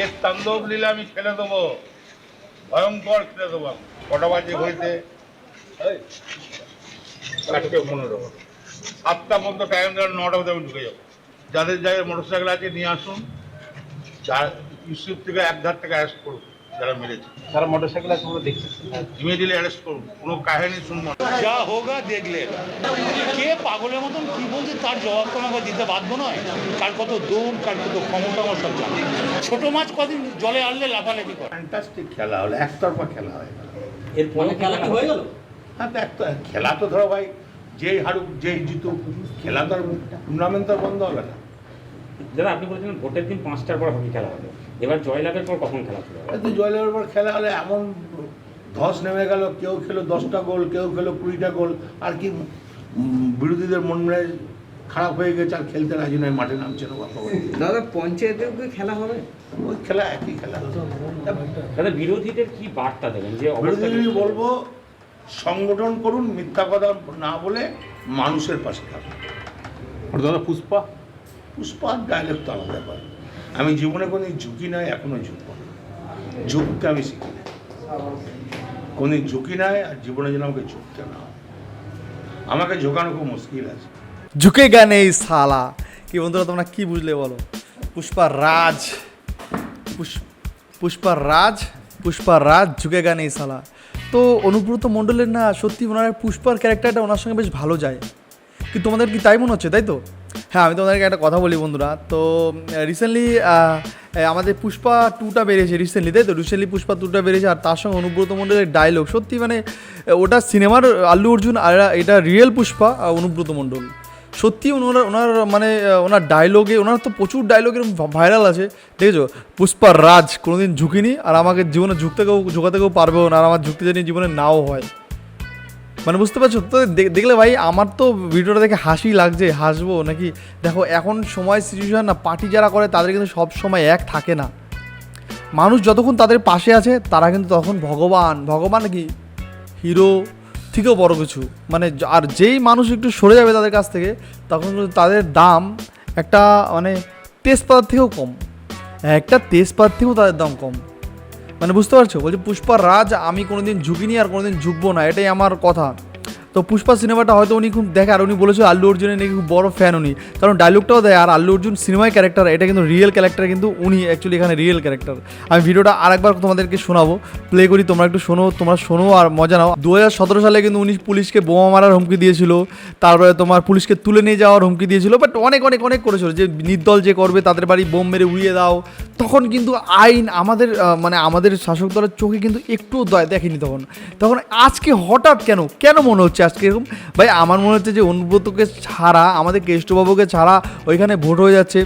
এর তাণ্ডব লীলা আমি খেলে দেবো। ভয়ঙ্কর খেলে দেবো। কটা বাজে পনেরো। সাতটা পর্যন্ত টাইম দেওয়ার নটা পর্যন্ত আমি ঢুকে যাব। যাদের যাদের মোটর সাইকেল আছে, নিয়ে আসুন। ইউসুফ থেকে এক ধার থেকে অ্যারেস্ট করুন। যারা মেরেছে। যারা মোটরসাইকেল আছে আমরা দেখছি। ইমিডিয়েটলি অ্যারেস্ট করুন। কোনো কাহিনী শুনব যা হোগা দেখলে। কে পাগলের মতন কি বলছে তার জবাব তো আমাকে দিতে বাধ্য নয়। কার কত দৌড় কার কত ক্ষমতা আমার সব জানি। ছোট মাছ কদিন জলে আনলে লাফালাফি করে। ফ্যান্টাস্টিক খেলা হলো একতরফা খেলা হয়। এর পরে খেলা কি হয়ে গেল? হ্যাঁ তো একটা খেলা তো ধরো ভাই যেই হারুক যেই জিতুক খেলা তো আর টুর্নামেন্ট তো আর বন্ধ হবে না। দাদা আপনি বলেছিলেন ভোটের দিন পাঁচটার পর হকি খেলা হবে। এবার জয়লাভের পর কখন খেলা শুরু হবে? জয়লাভের পর খেলা হলে এমন ধস নেমে গেল কেউ খেলো দশটা গোল কেউ খেলো কুড়িটা গোল আর কি বিরোধীদের মন খারাপ হয়ে গেছে আর খেলতে রাজি নয় মাঠে নামছে না দাদা পঞ্চায়েতেও কি খেলা হবে? ওই খেলা একই খেলা। দাদা বিরোধীদের কি বার্তা দেবেন? যে বিরোধীদের বলব সংগঠন করুন মিথ্যা কথা না বলে মানুষের পাশে থাকুন। দাদা পুষ্পা? পুষ্পা ডায়লগ তো আলাদা ব্যাপার। আমি জীবনে কোনো ঝুঁকি নাই এখনও ঝুঁকব ঝুঁকতে আমি শিখি না কোনো ঝুঁকি নাই আর জীবনে যেন আমাকে ঝুঁকতে না। আমাকে ঝোঁকানো খুব মুশকিল আছে। ঝুঁকে গানে এই সালা কি বন্ধুরা, তোমরা কি বুঝলে বলো? পুষ্পা রাজ। পুষ- পুষ্পা রাজ পুষ্পা রাজ ঝুঁকে গানে এই সালা তো অনুব্রত মণ্ডলের না সত্যি ওনার পুষ্পার ক্যারেক্টারটা ওনার সঙ্গে বেশ ভালো যায়। কি তোমাদের কি তাই মনে হচ্ছে, তাই তো? হ্যাঁ আমি তোমাদেরকে একটা কথা বলি বন্ধুরা। তো রিসেন্টলি আমাদের পুষ্পা টুটা বেরিয়েছে রিসেন্টলি তাই তো? রিসেন্টলি পুষ্পা টুটা বেরিয়েছে আর তার সঙ্গে অনুব্রত মণ্ডলের ডায়লগ সত্যি মানে ওটা সিনেমার আল্লু অর্জুন আর এটা রিয়েল পুষ্পা অনুব্রত মণ্ডল সত্যি ওনার ওনার মানে ওনার ডায়লগে ওনার তো প্রচুর ডায়লগ এরকম ভাইরাল আছে। দেখেছ? পুষ্পার রাজ, কোনোদিন ঝুঁকিনি আর আমাকে জীবনে ঝুঁকতে কেউ, ঝুঁকাতে কেউ পারবেও না আর আমার ঝুঁকতে জানি জীবনে নাও হয়। মানে বুঝতে পারছ? তো দেখলে ভাই, আমার তো ভিডিওটা দেখে হাসি লাগছে। হাসবো নাকি? দেখো, এখন সময় সিচুয়েশন না পার্টি যারা করে, তাদের কিন্তু সব সময় এক থাকে না। মানুষ যতক্ষণ তাদের পাশে আছে, তারা কিন্তু তখন ভগবান। ভগবান কি? হিরো থেকেও বড় কিছু। মানে আর যেই মানুষ একটু সরে যাবে তাদের কাছ থেকে, তখন তাদের দাম একটা মানে তেজপাতার থেকেও কম। একটা তেজপাতার থেকেও তাদের দাম কম। মানে বুঝতে পারছ? বলছি, পুষ্পা রাজ, আমি কোনোদিন ঝুঁকিনি আর কোনোদিন ঝুঁকবো না। এটাই আমার কথা। তো পুষ্পা সিনেমাটা হয়তো উনি খুব দেখে, আর উনি বলেছে আল্লু অর্জুনের নাকি খুব বড় ফ্যান উনি। কারণ ডায়লগটাও দেয়, আর আল্লু অর্জুন সিনেমায় ক্যারেক্টার এটা কিন্তু রিয়েল ক্যারেক্টার কিন্তু উনি অ্যাকচুয়ালি এখানে রিয়েল ক্যারেক্টার আমি ভিডিওটা আরেকবার তোমাদেরকে শোনাবো। প্লে করি, তোমরা একটু শোনো, তোমরা শোনো আর মজা নাও। দু হাজার সতেরো সালে কিন্তু উনি পুলিশকে বোমা মারার হুমকি দিয়েছিল। তারপরে তোমার পুলিশকে তুলে নিয়ে যাওয়ার হুমকি দিয়েছিল। বাট অনেক অনেক অনেক করেছিল। যে নির্দল যে করবে, তাদের বাড়ি বোম মেরে উড়িয়ে দাও। তখন কিন্তু আইন আমাদের মানে আমাদের শাসক দলের চোখে কিন্তু একটুও দয়া দেখেনি তখন। তখন আজকে হঠাৎ কেন? কেন মনে হচ্ছে আজকে এরকম ভাই, আমার মনে হচ্ছে যে অনুব্রতকে ছাড়া, আমাদের কেষ্টবাবুকে ছাড়া ওইখানে ভোট হয়ে যাচ্ছে।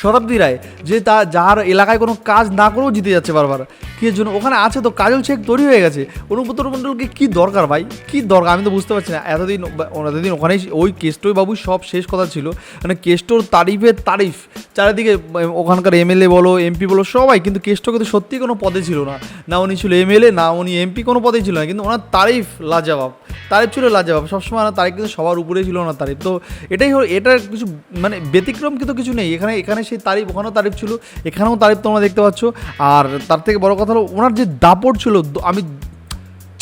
শতাব্দী রায়, যে তা যার এলাকায় কোনো কাজ না করেও জিতে যাচ্ছে বারবার। কি জন্য। ওখানে আছে তো, কাজল শেখ তৈরি হয়ে গেছে। অনুব্রত মণ্ডলকে কি দরকার ভাই? কি দরকার? আমি তো বুঝতে পারছি না। এতদিন এতদিন ওখানেই ওই কেষ্টই বাবু সব শেষ কথা ছিল। মানে কেষ্টর তারিফের তারিফ। চারিদিকে ওখানকার এমএলএ বলো, এমপি বলো, সবাই। কিন্তু কেষ্ট কিন্তু সত্যি কোনো পদে ছিল না। না উনি ছিল এমএলএ, না উনি এমপি কোনো পদেই ছিল না। কিন্তু ওনার তারিফ লাজবাব। তারিফ ছিল লাজবাব। সবসময় ওনার তারিফ কিন্তু সবার উপরেই ছিল ওনার তারিফ। তো এটাই হলো, এটার কিছু মানে ব্যতিক্রম কিন্তু কিছু নেই। এখানে এখানে সেই তারিফ, ওখানেও তারিফ ছিল। এখানেও তারিফ তোমরা দেখতে পাচ্ছ। আর তার থেকে বড় কথা হলো ওনার যে দাপট ছিল আমি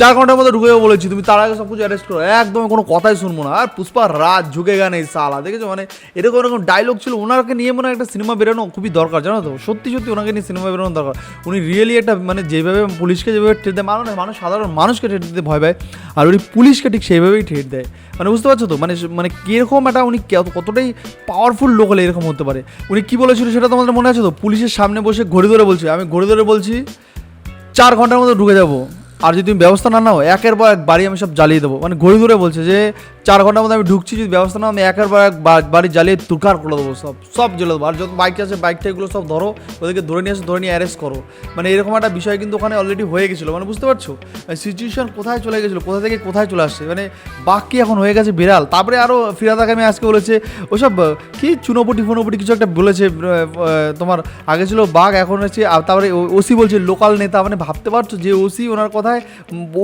চার ঘণ্টার মধ্যে ঢুকে বলেছি, তুমি তার আগে সব কিছু অ্যারেস্ট করো। একদম কোনো কথাই শুনব না। আর পুষ্পা, রাত ঝুঁকে গান এই সালা দেখেছ? মানে এরকম এরকম ডায়লগ ছিল। ওনাকে নিয়ে মনে একটা সিনেমা বেরোনো খুবই দরকার, জানো তো? সত্যি সত্যি ওনাকে নিয়ে সিনেমা বেরোনো দরকার। উনি রিয়েলি একটা মানে যেভাবে পুলিশকে যেভাবে ট্রেট দেয়, মানুষ মানুষ সাধারণ মানুষকে ট্রেট দিতে ভয় পায়। আর উনি পুলিশকে ঠিক সেইভাবেই ট্রেট দেয়। মানে বুঝতে পারছ তো? মানে মানে কীরকম একটা উনি কতটাই পাওয়ারফুল লোক হলে এরকম হতে পারে। উনি কী বলেছিল সেটা তোমাদের মনে আছে তো? পুলিশের সামনে বসে ঘড়ি ধরে বলছে। আমি ঘড়ি ধরে বলছি চার ঘণ্টার মধ্যে ঢুকে যাব। আর যদি তুমি ব্যবস্থা না নাও, একের পর এক বাড়ি আমি সব জ্বালিয়ে দেবো। মানে ঘড়ি ধরে বলছে যে চার ঘণ্টার মধ্যে আমি ঢুকছি, যদি ব্যবস্থা না আমি একের পর এক বাড়ি জ্বালিয়ে তুকার করে দেবো, সব সব জ্বলে দেবো। আর যত বাইক আছে বাইকটা এগুলো সব ধরো, ওদেরকে ধরে নিয়ে এসে, ধরে নিয়ে অ্যারেস্ট করো। মানে এরকম একটা বিষয় কিন্তু ওখানে অলরেডি হয়ে গেছিল মানে বুঝতে পারছ? সিচুয়েশন কোথায় চলে গেছিল, কোথা থেকে কোথায় চলে আসছে মানে বাঘ কি এখন হয়ে গেছে বিড়াল। তারপরে আরও ফিরাদ আগামী আজকে বলেছে, ওসব, কি চুনোপটি ফোনোপটি কিছু একটা বলেছে তোমার আগে ছিল বাঘ, এখন হচ্ছে তারপরে ওসি বলছে, লোকাল নেতা। মানে ভাবতে পারছ যে ওসি ওনার কথায়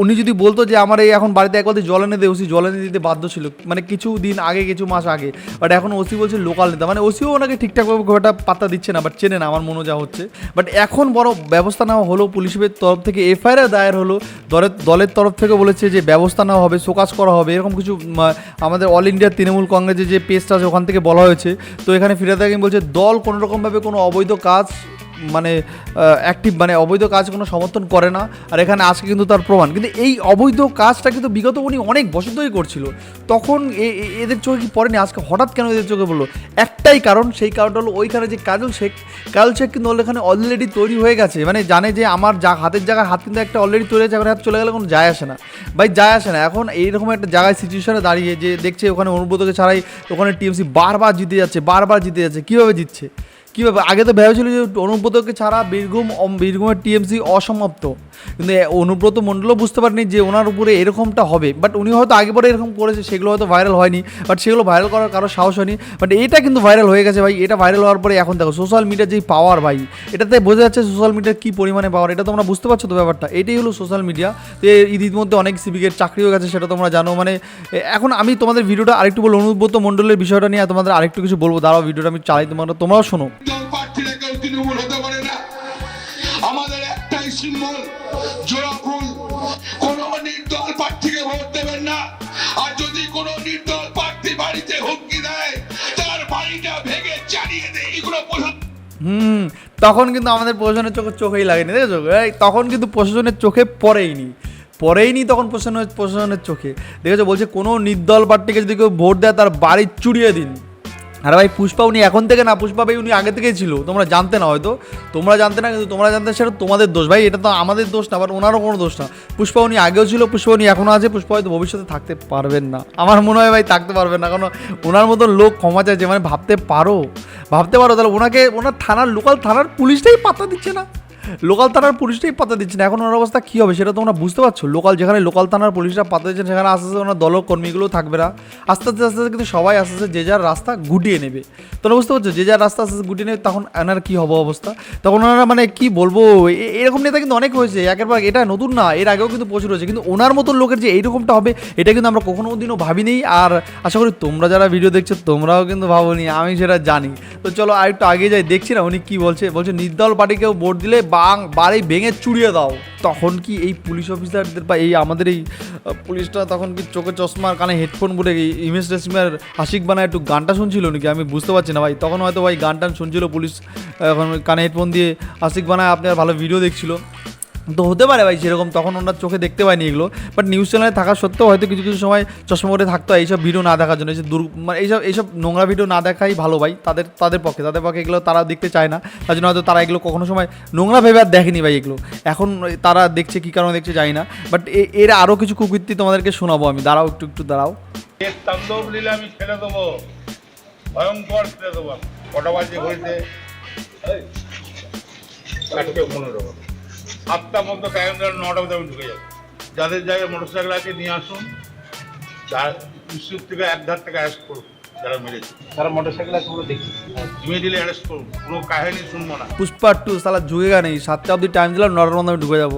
উনি যদি বলতো যে, আমার এই এখন বাড়িতে একবার জল এনে দে, ওসি জল এনে দিতে বাধ্য ছিল মানে কিছু দিন আগে, কিছু মাস আগে। বাট এখন ওসি বলছে লোকাল নেতা। মানে ওসিও ওনাকে ঠিকঠাকভাবে খুব একটা পাত্তা দিচ্ছে না বাট চেনে না আমার মনে যা হচ্ছে। বাট এখন বড় ব্যবস্থা নেওয়া হলো পুলিশের তরফ থেকে এফআইআর দায়ের হলো। দলের দলের তরফ থেকে বলেছে যে ব্যবস্থা নেওয়া হবে, শোকাজ করা হবে, এরকম কিছু আমাদের অল ইন্ডিয়া তৃণমূল কংগ্রেসের যে পেজটা আছে, ওখান থেকে বলা হয়েছে। তো এখানে ফিরাদ হাকিম বলছে, দল কোনো রকমভাবে কোনো অবৈধ কাজ মানে অ্যাক্টিভ মানে অবৈধ কাজ কোনো সমর্থন করে না, আর এখানে আজকে কিন্তু তার প্রমাণ। কিন্তু এই অবৈধ কাজটা কিন্তু বিগত উনি অনেক বছর ধরেই করছিল। তখন এদের চোখে কি পড়েনি? আজকে হঠাৎ কেন এদের চোখে বলল একটাই কারণ, সেই কারণটা হলো ওইখানে যে কাজল শেখ কাজল শেখ কিন্তু ওখানে অলরেডি তৈরি হয়ে গেছে। মানে জানে যে আমার যা হাতের জায়গায় হাত কিন্তু একটা অলরেডি তৈরি হয়েছে এখন হাত চলে গেলে কোনো যায় আসে না। ভাই, যায় আসে না। এখন এইরকম একটা জায়গায় সিচুয়েশনে দাঁড়িয়ে যে দেখছে ওখানে অনুব্রতকে ছাড়াই ওখানে টিএমসি বারবার জিতে যাচ্ছে, বারবার জিতে যাচ্ছে, কীভাবে জিতছে? কীভাবে আগে তো ভেবেছিল যে অনুব্রতকে ছাড়া বীরভূম বীরভূমের টিএমসি অসমাপ্ত। কিন্তু অনুব্রত মণ্ডলও বুঝতে পারেনি যে ওনার উপরে এরকমটা হবে। বাট উনি হয়তো আগে পরে এরকম করেছে, সেগুলো হয়তো ভাইরাল হয়নি। বাট সেগুলো ভাইরাল করার কারও সাহস হয়নি। বাট এটা কিন্তু ভাইরাল হয়ে গেছে ভাই। এটা ভাইরাল হওয়ার পরে এখন দেখো সোশ্যাল মিডিয়ার যেই পাওয়ার ভাই, এটাতে বোঝা যাচ্ছে সোশ্যাল মিডিয়ার কী পরিমাণে পাওয়ার এটা তোমরা বুঝতে পারছ তো ব্যাপারটা? এটাই হলো সোশ্যাল মিডিয়া তো ইতিমধ্যে অনেক সিভিকের চাকরি হয়ে গেছে, সেটা তোমরা জানো। মানে এখন আমি তোমাদের ভিডিওটা আরেকটু বলব, অনুব্রত মণ্ডলের বিষয়টা নিয়ে তোমাদের আরেকটু কিছু বলব। দাঁড়াও, ভিডিওটা আমি চালাই তোমরা, তোমরাও শোনো। সিম্বল কোন নির্দল প্রার্থীকে ভোট দেবেন না। আর যদি কোন নির্দল প্রার্থী বাড়িতে হুমকি দেয়, তার বাড়িটা ভেঙে চালিয়ে দেয়, এগুলো প্রধান হুম, তখন কিন্তু আমাদের প্রশাসনের চোখে চোখেই লাগেনি, দেখেছ? তখন কিন্তু প্রশাসনের চোখে পড়েইনি। পড়েইনি তখন প্রশাসনের প্রশাসনের চোখে। দেখেছ? বলছে কোনো নির্দল পার্টিকে যদি কেউ ভোট দেয়, তার বাড়ি চুড়িয়ে দিন। আরে ভাই, পুষ্পা উনি এখন থেকে না, পুষ্পা ভাই উনি আগে থেকেই ছিল। তোমরা জানতে না হয়তো। তোমরা জানতে না, কিন্তু তোমরা জানতে সেটা তোমাদের দোষ। ভাই, এটা তো আমাদের দোষ না বাট ওনারও কোনো দোষ না। পুষ্পা উনি আগেও ছিল, পুষ্পা উনি এখনও আছে, পুষ্পা হয়তো ভবিষ্যতে থাকতে পারবেন না। আমার মনে হয় ভাই থাকতে পারবেন না, কারণ ওনার মতো লোক ক্ষমা চাইছে মানে ভাবতে পারো। ভাবতে পারো, তাহলে ওনাকে, ওনার থানার, লোকাল থানার পুলিশটাই পাত্তা দিচ্ছে না। লোকাল থানার পুলিশটাই পাতা দিচ্ছে না। এখন ওনার অবস্থা কী হবে সেটা তোমরা বুঝতে পারছ? লোকাল যেখানে লোকাল থানার পুলিশরা পাতা দিচ্ছে, সেখানে আস্তে আস্তে ওনার দল কর্মীগুলো থাকবে না। আস্তে আস্তে আস্তে কিন্তু সবাই আস্তে আস্তে যে যার রাস্তা গুটিয়ে নেবে। তোমরা বুঝতে পারছ? যে যার রাস্তা আস্তে আস্তে গুটিয়ে নেবে, তখন ওনার কী হবে অবস্থা? তখন ওনারা মানে কি বলব? এরকম নেতা কিন্তু অনেক হয়েছে। একের পর এটা নতুন না, এর আগেও কিন্তু প্রচুর হয়েছে। কিন্তু ওনার মতন লোকের যে এইরকমটা হবে, এটা কিন্তু আমরা কখনো দিনও ভাবিনি। আর আশা করি তোমরা যারা ভিডিও দেখছ, তোমরাও কিন্তু ভাবোনি, আমি সেটা জানি। তো চলো আর একটু আগে যাই, দেখছি না উনি কী বলছে। বলছে, নির্দল পার্টিকেও ভোট দিলে বাং বাড়ি ভেঙে চুড়িয়ে দাও। তখন কি এই পুলিশ অফিসারদের বা এই আমাদের এই পুলিশটা তখন কি চোখে চশমার কানে হেডফোন বলে ইমেজ রেশমিয়ার আশিক বানায় একটু গানটা শুনছিল নাকি? আমি বুঝতে পারছি না ভাই। তখন হয়তো ভাই গান টান শুনছিল, পুলিশ এখন কানে হেডফোন দিয়ে আশিক বানায় আপনার ভালো ভিডিও দেখছিল। তো হতে পারে ভাই সেরকম তখন ওনার চোখে দেখতে পাইনি এগুলো বাট নিউজ চ্যানেলে থাকা সত্ত্বেও হয়তো কিছু কিছু সময় চশমা করে থাকতো, এইসব ভিডিও না দেখার জন্য, এই এইসব দুর মানে এইসব এইসব নোংরা ভিডিও না দেখাই ভালো ভাই, তাদের তাদের পক্ষে তাদের পক্ষে এগুলো তারা দেখতে চায় না, তার জন্য হয়তো তারা এগুলো কখনো সময় নোংরা ভেবে আর দেখেনি ভাই এগুলো। এখন তারা দেখছে কী কারণে দেখছে জানি না বাট এর আরও কিছু কুকীর্তি তোমাদেরকে শোনাবো আমি, দাঁড়াও একটু একটু দাঁড়াও। আমি ছেড়ে দেবো, ভয়ঙ্কর ছেড়ে দেবো কটা বাজে হয়েছে? পনেরো। সাতটা মধ্যে টাইম দেওয়ার নটা মধ্যে আমি ঢুকে যাব। যাদের জায়গায় মোটর সাইকেল আছে নিয়ে আসুন। যার ইস্যুর থেকে এক ধার থেকে অ্যারেস্ট করুন যারা মেরেছে। তারা মোটর আছে আমরা দেখছি। ইমিডিয়েটলি অ্যারেস্ট করুন কোনো কাহিনী শুনব না। পুষ্পা টু সালা ঝুঁকেগা নেই সাতটা অবধি টাইম দিলাম নটার মধ্যে আমি ঢুকে যাব।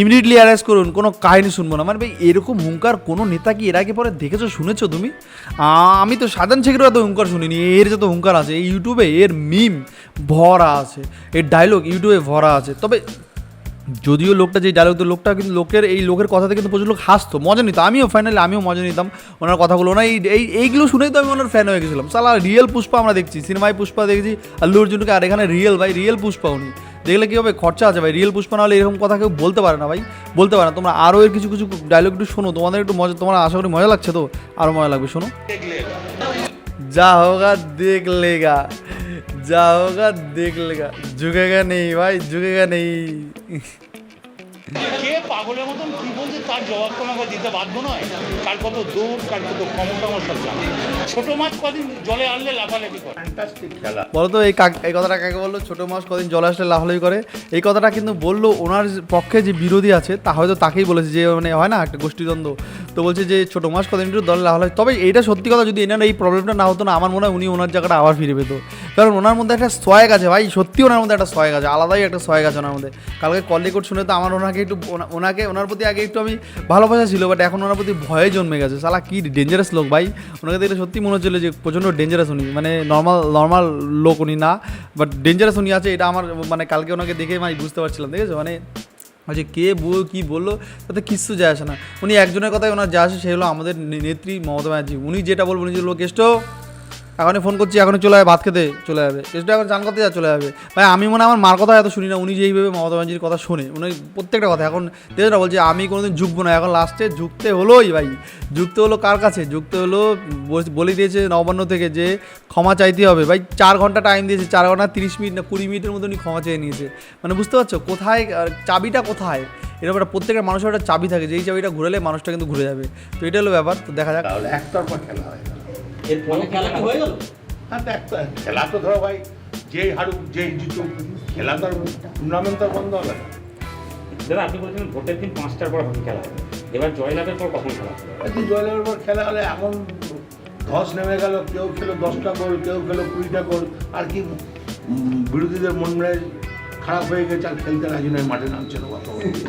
ইমিডিয়েটলি অ্যারেস্ট করুন কোনো কাহিনী শুনব না। মানে ভাই এরকম হুঙ্কার কোনো নেতা কি এর আগে পরে দেখেছ শুনেছো তুমি? আমি তো সাধারণ শেখেরও এত হুঙ্কার শুনিনি এর যত হুঙ্কার আছে ইউটিউবে এর মিম ভরা আছে এর ডায়লগ ইউটিউবে ভরা আছে। তবে যদিও লোকটা যে ডায়লগ তো লোকটা কিন্তু লোকের এই লোকের কথাতে কিন্তু প্রচুর লোক হাসতো। মজা নিত। আমিও ফাইনালি আমিও মজা নিতাম ওনার কথাগুলো। না এই এই, এইগুলো শুনেই তো আমি ওনার ফ্যান হয়ে গেছিলাম। সালা রিয়েল পুষ্পা আমরা দেখছি। সিনেমায় পুষ্পা দেখছি আল্লু অর্জুনকে আর এখানে রিয়েল ভাই রিয়েল পুষ্পা উনি। দেখলে কী হবে? খরচা আছে ভাই। রিয়েল পুষ্পা না হলে এরকম কথা কেউ বলতে পারে না ভাই। বলতে পারে না। তোমরা আরও এর কিছু কিছু ডায়লগ একটু শোনো। তোমাদের একটু মজা, তোমার আশা করি মজা লাগছে তো? আরও মজা লাগবে, শোনো। যা হোগা দেখ যা হোগা দেখ লেগা। ঝুঁকেগা নেই ভাই ঝুঁকেগা নেই। কে পাগলের মতন কি বলছে তার জবাব তো আমাকে দিতে বাধ্য নয়। কার কত দৌড় কার কত ক্ষমতা আমার সব জানি। ছোট মাছ কদিন জলে আনলে লাফালাফি করে? ফ্যান্টাস্টিক খেলা। বলো তো এই কাক এই কথাটা কাকে বলল? ছোটো মাছ কদিন জলে আসলে লাফালাফি করে। এই কথাটা কিন্তু বলল ওনার পক্ষে যে বিরোধী আছে তা হয়তো তাকেই বলেছে যে মানে হয় না একটা গোষ্ঠীদ্বন্দ্ব। তো বলছে যে ছোটো মাছ কদিন একটু দলে লাফালাফি তবে এইটা সত্যি কথা যদি এনার এই প্রবলেমটা না হতো না আমার মনে হয় উনি ওনার জায়গাটা আবার ফিরে পেতো। কারণ ওনার মধ্যে একটা সয়েক আছে ভাই সত্যি ওনার মধ্যে একটা সয়েক আছে, আলাদাই একটা সয়েক আছে ওনার মধ্যে। কালকে কল রেকর্ড শুনে তো আমার ওনাকে একটু ওনাকে, ওনার প্রতি আগে একটু আমি ভালোবাসা ছিল বাট এখন ওনার প্রতি ভয়ে জন্মে গেছে। সালা কি ডেঞ্জারাস লোক ভাই। ওনাকে দেখলে সত্যি মনে হচ্ছিল যে প্রচণ্ড ডেঞ্জারাস উনি মানে নর্মাল নর্মাল লোক উনি না বাট ডেঞ্জারাস উনি আছে, এটা আমার মানে কালকে ওনাকে দেখে আমি বুঝতে পারছিলাম, দেখেছ? মানে যে কে বল, কী বলল, তাতে কিচ্ছু যায় আসে না। উনি একজনের কথাই ওনার যা আসে, সে হলো আমাদের নেত্রী মমতা ব্যানার্জি। উনি যেটা বলবেন যে লোক কেষ্ট এখনই ফোন করছি, এখনই চলে যাবে ভাত খেতে চলে যাবে কেষ্ট এখন চান করতে যা, চলে যাবে ভাই, আমি মনে আমার মার কথা এত শুনি না, উনি যেইভাবে মমতা ব্যানার্জির কথা শোনে, উনি প্রত্যেকটা কথা। এখন যেটা বলছে, আমি কোনোদিন ঝুঁকবো না, এখন লাস্টে ঝুঁকতে হলোই ভাই। ঝুঁকতে হলো কার কাছে? ঝুঁকতে হলো বলে দিয়েছে নবান্ন থেকে যে ক্ষমা চাইতে হবে। ভাই, চার ঘণ্টা টাইম দিয়েছে, চার ঘণ্টা তিরিশ মিনিট না কুড়ি মিনিটের মধ্যে উনি ক্ষমা চেয়ে নিয়েছে। মানে বুঝতে পারছ? কোথায় চাবিটা কোথায়? এরকম একটা প্রত্যেকের মানুষের একটা চাবি থাকে, যেই চাবিটা ঘুরেলে মানুষটা কিন্তু ঘুরে যাবে। তো এটা হলো ব্যাপার, তো দেখা যাক। একতরফা খেলা হয় এরপরে খেলা কি হয়ে গেল? হ্যাঁ তো খেলা তো ধরো ভাই যেই হারুক যেই জিতুক খেলা তো টুর্নামেন্ট তো আর বন্ধ হবে না। দাদা আপনি বলছেন ভোটের দিন পাঁচটার পর হকি খেলা। হবে এবার জয়লাভের পর কখন খেলা হবে? জয়লাভের পর খেলা হলে এমন ধস নেমে গেল কেউ খেলো দশটা গোল কেউ খেলো কুড়িটা গোল আর কি বিরোধীদের মন খারাপ হয়ে গেছে আর খেলতে রাজি নয় মাঠে নামছে না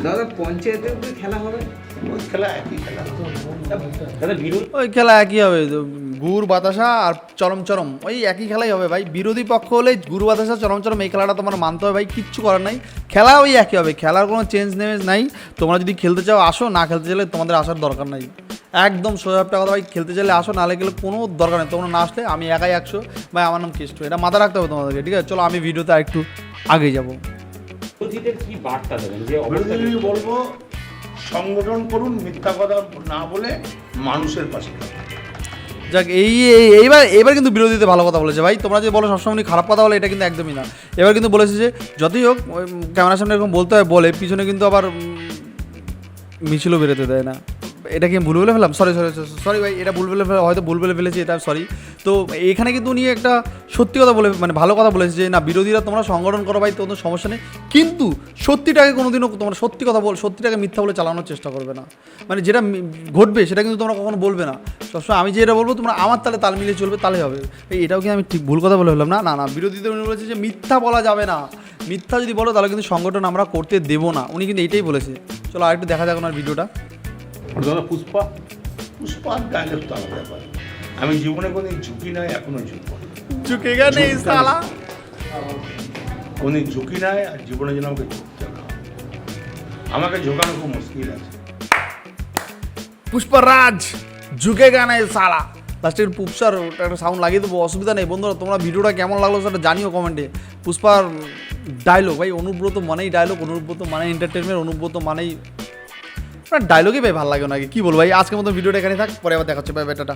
দাদা পঞ্চায়েতেও কি খেলা হবে? ওই খেলা একই খেলা। ওই খেলা একই হবে গুড় বাতাসা আর চরম চরম। ওই একই খেলাই হবে ভাই। বিরোধী পক্ষ হলে গুড় বাতাসা চরম চরম এই খেলাটা তোমার মানতে হবে ভাই কিচ্ছু করার নাই। খেলা ওই একই হবে খেলার কোনো চেঞ্জ নেমেজ নাই। তোমরা যদি খেলতে চাও আসো। না খেলতে চাইলে তোমাদের আসার দরকার নাই। একদম সোজা একটা কথা ভাই খেলতে চাইলে আসো নালে গেলে কোনো দরকার নেই। তোমরা না আসলে আমি একাই একশো। ভাই আমার নাম কেষ্ট। এটা মাথা রাখতে হবে তোমাদেরকে ঠিক আছে? চলো আমি ভিডিওতে আরেকটু আগে যাব। কি বার্তা দেবেন? যে বিরোধী বলব সংগঠন করুন মিথ্যা কথা না বলে মানুষের পাশে যাক এই এই- এইবার এবার কিন্তু বিরোধীতে ভালো কথা বলেছে ভাই। তোমরা যে বলো সবসময় খারাপ কথা বলে এটা কিন্তু একদমই না। এবার কিন্তু বলেছে যে যতই হোক ক্যামেরার সামনে এরকম বলতে হয় বলে পিছনে কিন্তু আবার মিছিলও বেরোতে দেয় না। এটা কি ভুল বলে ফেলাম সরি সরি সরি ভাই, এটা ভুল বলে হয়তো ভুল বলে ফেলেছি, এটা সরি তো এখানে কিন্তু উনি একটা সত্যি কথা বলে মানে ভালো কথা বলেছে যে, না, বিরোধীরা তোমরা সংগঠন করো ভাই, তোমাদের সমস্যা নেই। কিন্তু সত্যিটাকে কোনোদিনও তোমরা সত্যি কথা বল সত্যিটাকে মিথ্যা বলে চালানোর চেষ্টা করবে না। মানে যেটা ঘটবে, সেটা কিন্তু তোমরা কখনো বলবে না। সবসময় আমি যেটা বলব, তোমরা আমার তালে তাল মিলিয়ে চলবে তাহলে হবে। এটাও কি আমি ঠিক ভুল কথা বলে ফেললাম? না না না, বিরোধীদের উনি বলেছে যে, মিথ্যা বলা যাবে না। মিথ্যা যদি বলো, তাহলে কিন্তু সংগঠন আমরা করতে দেবো না। উনি কিন্তু এটাই বলেছে। চলো আরেকটু দেখা যাক ওনার ভিডিওটা দাদা পুষ্পা? পুষ্পার ডায়লগ তো আলাদা ব্যাপার। আমি জীবনে কোনো ঝুঁকি নাই এখনও ঝুঁকবো না। ঝুঁকেগা নেই সালা কোনো ঝুঁকি নাই আর জীবনে যেন আমাকে ঝুঁকতে না আমাকে ঝোঁকানো খুব মুশকিল আছে। পুষ্পরাজ ঝুঁকেগা নেই সালা লাস্টের পুপসার ওটা একটা সাউন্ড লাগিয়ে দেবো অসুবিধা নেই। বন্ধুরা তোমরা ভিডিওটা কেমন লাগল সেটা জানিও কমেন্টে। পুষ্পার ডায়লগ ভাই অনুব্রত মানেই ডায়লগ অনুব্রত মানে এন্টারটেনমেন্ট অনুব্রত মানেই ডায়লগই ভাই ভালো লাগে নাকি কি বলব ভাই? আজকের মতো ভিডিওটা এখানে থাক, পরে আবার দেখাচ্ছে। ভাই বেটাটা